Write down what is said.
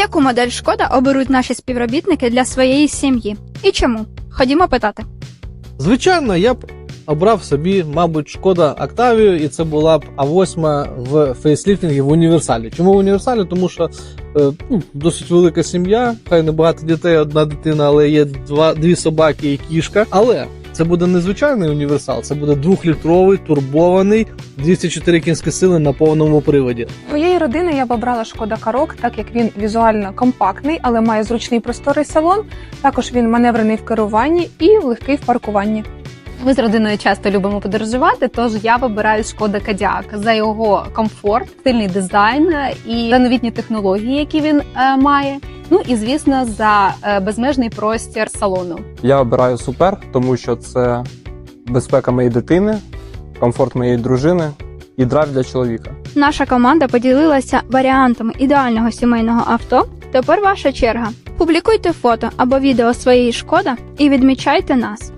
Яку модель шкода оберуть наші співробітники для своєї сім'ї? І чому? Ходімо питати. Звичайно, я б обрав собі, мабуть, шкода Октавію, і це була б А8 в фейсліфтингі в універсалі. Чому в універсалі? Тому що е, ну, досить велика сім'я, хай не багато дітей, одна дитина, але є два, дві собаки і кішка. Але це буде не звичайний універсал, це буде двохлітровий, турбований, 204 кінські сили на повному приводі. Своєї родини я б обрала шкода Карок, так як він візуально компактний, але має зручний просторий салон. Також він маневрений в керуванні і легкий в паркуванні. Ми з родиною часто любимо подорожувати, тож я вибираю шкода Кадіак за його комфорт, стильний дизайн і за новітні технології, які він е, має. Ну і звісно, за е, безмежний простір салону. Я обираю супер, тому що це безпека моєї дитини, комфорт моєї дружини і драйв для чоловіка. Наша команда поділилася варіантами ідеального сімейного авто. Тепер ваша черга. Публікуйте фото або відео своєї шкода і відмічайте нас.